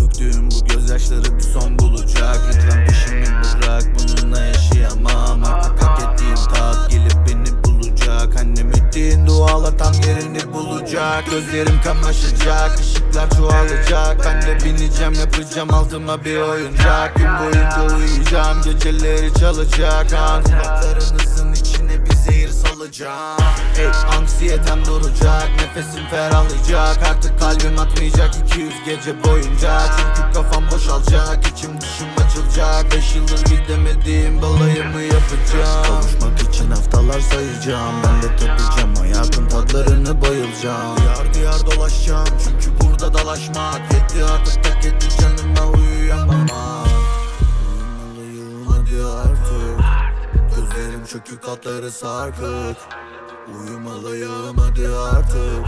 Döktüğüm bu gözyaşları bir son bulacak. Lütfen peşimi bırak bununla yaşayamam. Artık hak ettiğim tat gelip beni bulacak. Annem ettiğin dualar tam yerini bulacak. Gözlerim kamaşacak ışıklar çoğalacak. Ben de bineceğim yapacağım altıma bir oyuncak. Gün boyunca uyuyacağım geceleri çalacak. An kulaklarınızın içine bir zehir salacağım. Ey anksiyetem duracak nefesim ferahlayacak. Artık kalbim atmayacak 200 gece boyunca. Çünkü kafam boşalacak içim dışım açılacak. 5 yıldır gidemediğim balayımı yapacağım? Kavuşmak için haftalar sayacağım. Ben de tapacağım hayatın tadlarını bayılacağım. Diyar diyar dolaşacağım çünkü burada dalaşmak Yetti. Artık tak etti canıma uyuyamam. Uyumalıyım hadi artık. Gözlerim çökük katları sarkık Uyumalıyım hadi artık.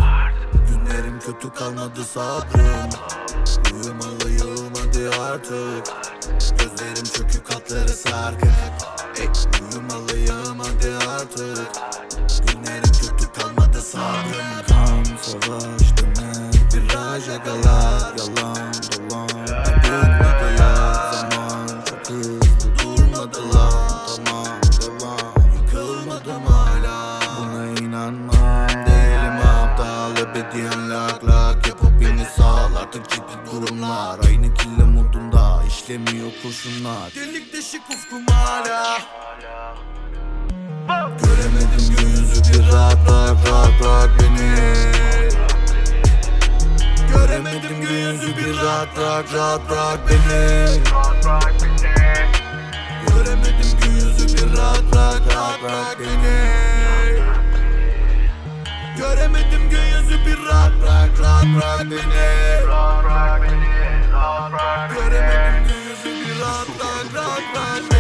Günlerim kötü kalmadı sabrım. Uyumalıyım hadi artık. Gözlerim çökük katları sarkık. Ey, Uyumalıyım artık. Günlerim kötü kalmadı sabrım. Kan savaş demek Viraj agalar Yalan. dolan Yapıp beni sağ Artık ciddi durumlar. Aynı kille modunda. İşlemiyor kurşunlar. Delik deşik ufkum hala. Göremedim gün yüzü. Bir rahat bırak rahat bırak beni. Göremedim gün yüzü. Bir rahat bırak rahat bırak beni. Göremedim Gölge yazı bir rahat bırak rahat bırak beni. Rahat bırak beni rahat bırak beni. Göremedim göğüsü bir rahat bırak rahat bırak beni.